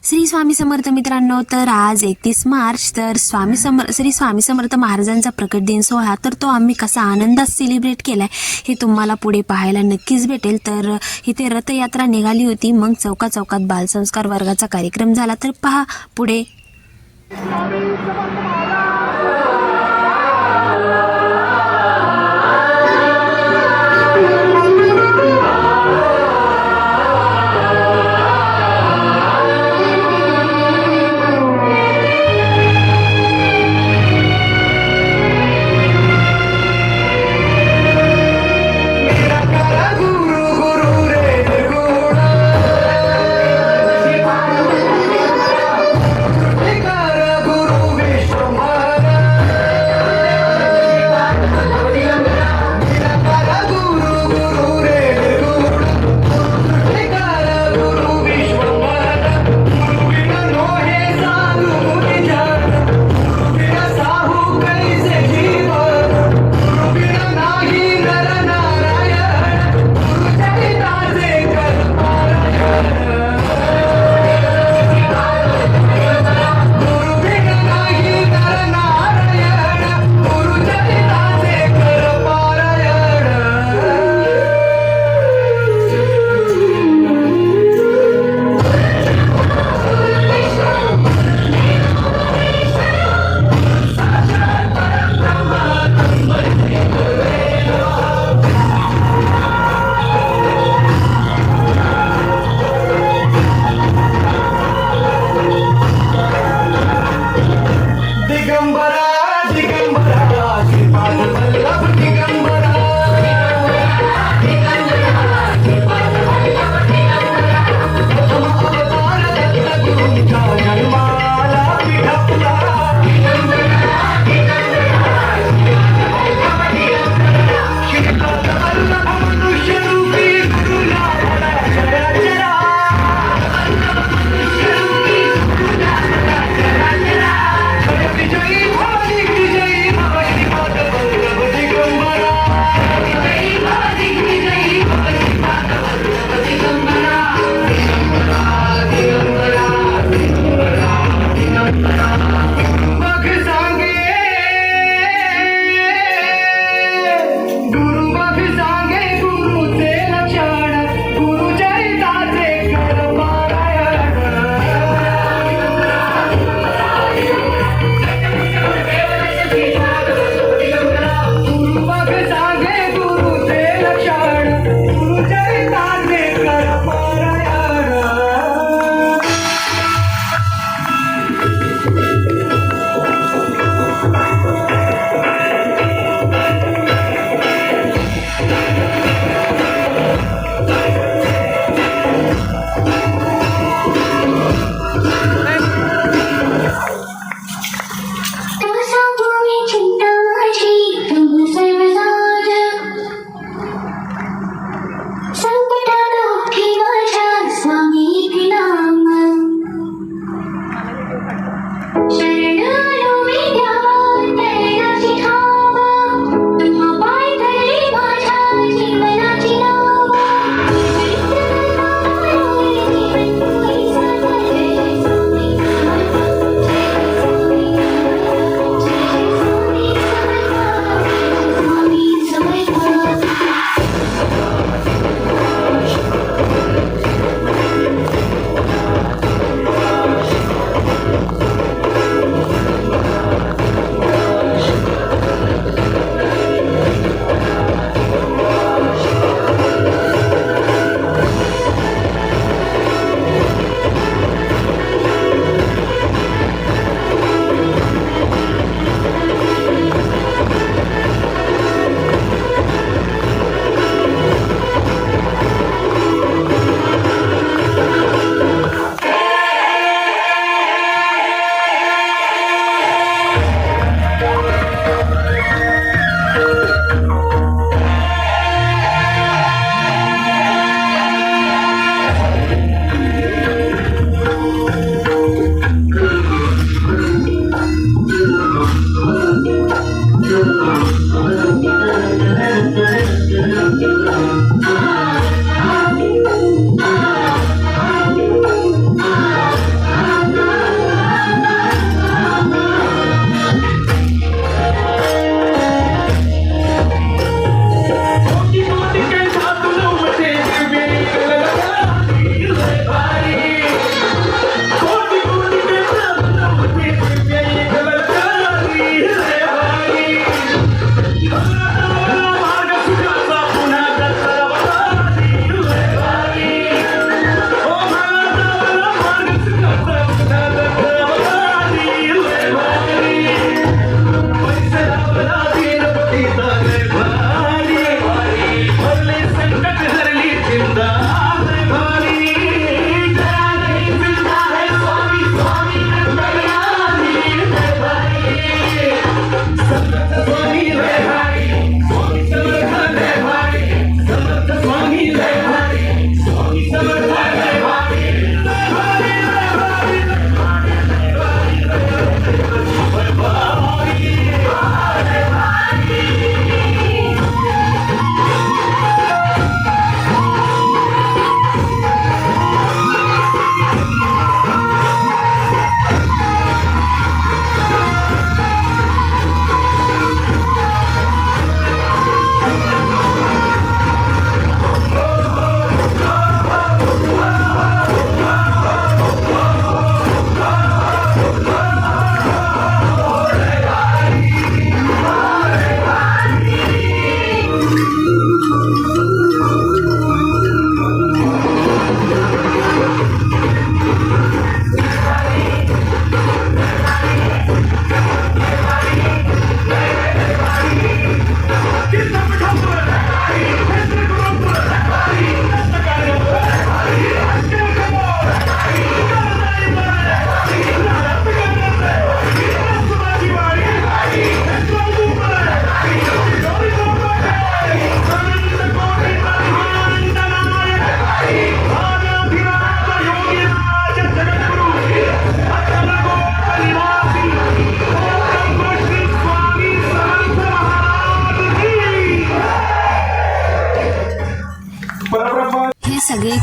श्री स्वामी समर्थ मित्रांनो तर आज एकतीस मार्च तर स्वामी समर श्री स्वामी समर्थ महाराजांचा प्रकट दिन सोहळा तर तो आम्ही कसा आनंदात सेलिब्रेट केला आहे हे तुम्हाला पुढे पाहायला नक्कीच भेटेल. तर इथे रथयात्रा निघाली होती मग चौका चौकात बालसंस्कार वर्गाचा कार्यक्रम झाला. तर पहा पुढे. É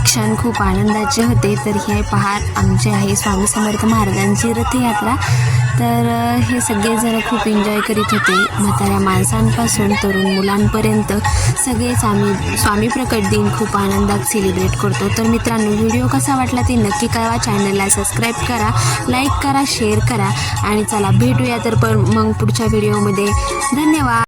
क्षण खूप आनंदाचे होते. तर हे पहा आमचे आहे स्वामी समर्थ महाराजांची रथयात्रा. तर हे सगळेजण खूप एन्जॉय करीत होते. म्हाताऱ्या माणसांपासून तरुण मुलांपर्यंत सगळेच आम्ही स्वामी प्रकट दिन खूप आनंदात सेलिब्रेट करतो. तर मित्रांनो व्हिडिओ कसा वाटला ते नक्की कळवा. चॅनलला सबस्क्राईब करा लाईक करा शेअर करा. आणि चला भेटूया तर पण मग पुढच्या व्हिडिओमध्ये धन्यवाद!